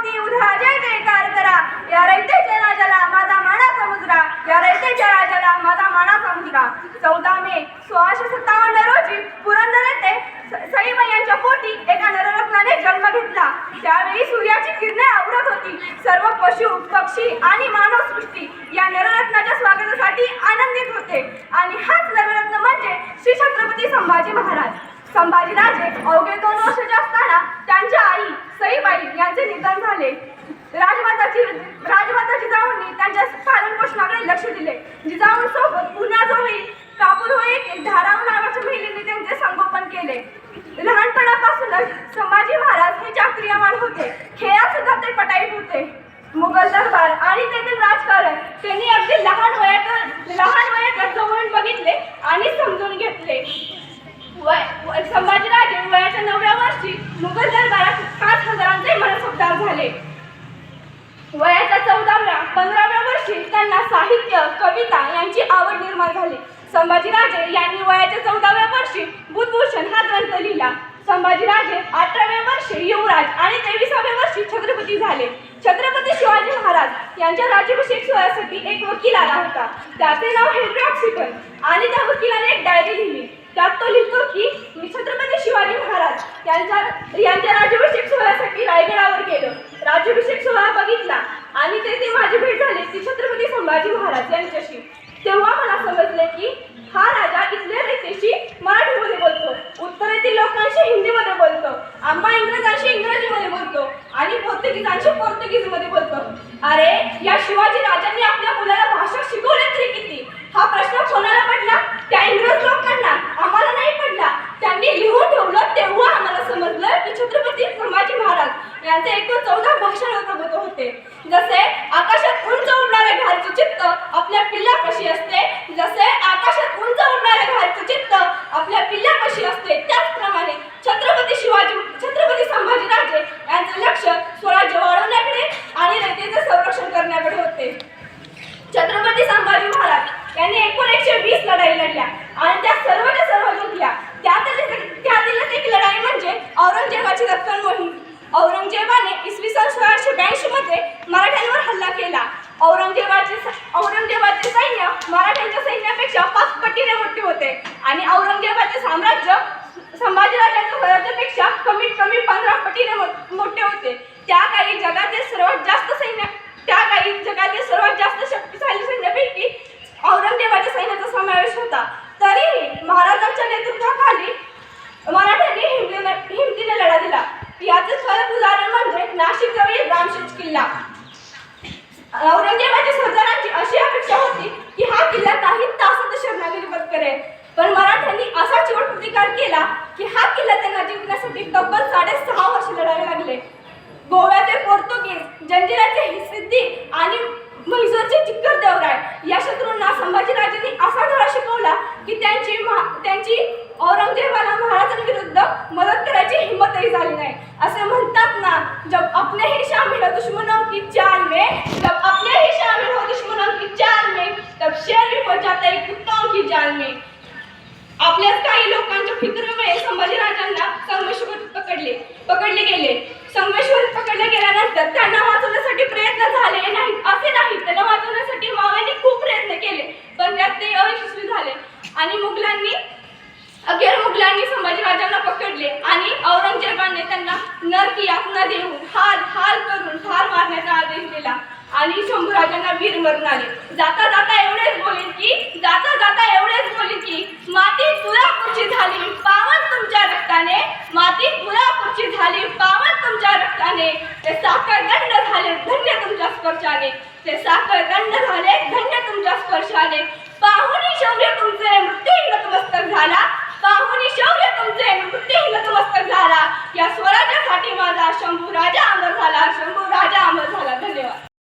माणके उद्या उधा जय जयकार करा. या रयतेच्या राजाला माझा मानाचा मुजरा या रयतेच्या राजाला माझा मानाचा मुजरा चौदा मे सोळाशे सत्तावन्न रोजी पुरंदर येथे स- सईबाई यांच्या पोटी एका नररत्नाने जन्म घेतला. त्यावेळी सूर्याची किरणे आवरत होती. सर्व पशु पक्षी आणि मानव सृष्टी या नररत्नाच्या स्वागतासाठी आनंदित होते. आणि हाच नररत्न म्हणजे श्री छत्रपती संभाजी महाराज. संभाजीराजे अवघे दोन वर्षाचे असताना त्यांच्या आई सईबाई यांचे निधन झाले. राजमाताची राजमाता जिजाऊंनी त्यांच्या पालन पोषणाकडे लक्ष दिले. जिजाऊंसोबत पुण्याजवळील कापूर येथे धाराव नावाच्या महिलेने त्यांचे संगोपन केले. लहानपणापासूनच संभाजी महाराज हे चाक्रियमान होते. खेळात सुद्धा ते पटाईत होते. मुघल दरबार आणि तेथील राजकारण त्यांनी अगदी लहान वयात लहान वयात जवळून बघितले आणि समजून घेतले वय वय- संभाजीराजे वयाच्या नवव्या वर्षी मुघल दरबारात पाच हजारांचे मनसबदार झाले. वयाच्या चौदाव्या पंधराव्या वर्षी त्यांना साहित्य कविता यांची आवड निर्माण झाली. संभाजीराजे यांनी वयाच्या चौदाव्या वर्षी बुधभूषण हा ग्रंथ लिहिला. संभाजीराजे अठराव्या वर्षी युवराज आणि तेविसाव्या वर्षी छत्रपती झाले. छत्रपती शिवाजी महाराज यांच्या राज्याभिषेक सोहळ्यासाठी एक वकील आला होता. त्याचे नाव हेनरी ऑक्सिटन आणि त्या वकिलाने एक डायरी लिहिली. त्यात तो लिहितो की मी महाराज यांच्या यांच्या राज्याभिषेक सोहळ्यासाठी रायगडावर गेलो. राज्याभिषेक सोहळा बघितला आणि तेथे माझी भेट झाली ती छत्रपती संभाजी महाराज यांच्याशी. तेव्हा मला समजले की हा राजा इथल्या रयतेशी मराठीमध्ये बोलतो. उत्तरेतील लोकांशी हिंदीमध्ये बोलतो. आम्हा इंग्रजांशी इंग्रजीमध्ये बोलतो. आणि पोर्तुगीजांशी पोर्तुगीजमध्ये बोलतो. अरे या शिवाजी राजांनी आपल्या मुलाला भाषा शिकवली तरी किती? हा प्रश्न कोणाला पडला? त्या इंग्रज लोकांना त्यांनी लिहून ठेवलं तेव्हा आम्हाला समजलं की छत्रपती संभाजी महाराज यांचे एकूण चौदा भाषण प्रभुत्व होते. जसे आकाशात उंच उडणाऱ्या घारचे चित्त आपल्या पिल्लापाशी असते जसे आकाशात उंच उडणाऱ्या घारचे चित्त आपल्या पिल्लापाशी असते त्याचप्रमाणे छत्रपती शिवाजी छत्रपती संभाजीराजे यांचे लक्ष स्वराज्य वाढवण्याकडे आणि रयतेचे संरक्षण करण्याकडे होते. छत्रपती संभाजी महाराज यांनी एकूण एकशे वीस लढाई लढल्या आणि त्या सर्व जिंकल्या त्यातील त्यातील एक लढाई म्हणजे औरंगजेबाची दक्कन मोहीम. औरंगजेबाने इसवी सन सोळाशे ब्याऐंशी मध्ये मराठ्यांवर हल्ला केला. औरंगजेबाचे औरंगजेबाचे सैन्य मराठ्यांच्या सैन्यापेक्षा पाच पटीने मोठे होते आणि औरंगजेबाचे साम्राज्य संभाजीराजांच्या स्वराज्यापेक्षा कमीत कमी पंधरा पटीने मोठे होते. त्या औरंगजेबाच्या सरदारांची अशी अपेक्षा होती की हा किल्ला काही तासात शरणागती पत्करेल पण मराठ्यांनी असा चिवट प्रतिकार केला की हा किल्ला त्यांना जिंकण्यासाठी तब्बल साडेसहा वर्ष लढावे लागले. गोव्याचे पोर्तुगीज जंजिराचे सिद्धी आणि म्हैसूरचे चिक्कर देवराय या शत्रूंना संभाजी असा धडा शिकवला की त्यांची महा- त्यांची औरंगजेबाला महाराजांविरुद्ध मदत करायची हिंमतही झाली नाही असे म्हणतात ना जब अपने ही शामिल हो दुश्मनों की चाल में। जब अपने ही शामिल हो दुश्मनों की चाल में तब शेर भी हो जाता है कुत्तों की जाल में। आपल्याच काही लोकांच्या फिक्रीमुळे संभाजीराजांना संगमेश्वर पकडले पकडले गेले। संगमेश्वर पकडले गेल्यानंतर त्यांना वाचवण्यासाठी प्रयत्न झाले नाही असे नाही त्यांना वाचवण्यासाठी मावळ्यांनी खूप प्रयत्न केले पण त्यात ते अयशस्वी झाले आणि मुघलांनी अखेर मुघलांनी संभाजीराजांना पकडले आणि औरंगजेबाने त्यांना नरकी यातना देऊन हाल हाल करून ठार मारण्याचा आदेश दिला. आणि शंभूराजांना वीर मरण आले. जाता जाता एवढेच बोलेन की जाता जाता एवढेच बोलेन की माती तुळापूरची झाली पावन तुमच्या रक्ताने. माती तुळापूरची झाली पावन तुमच्या रक्ताने. ते साखर दंड झाले धन्य तुमच्या स्पर्शाने. ते साखर दंड झाले धन्य तुमच्या स्पर्शाने. पाहुणी शौर्य तुमचे मृत्यू नतमस्तक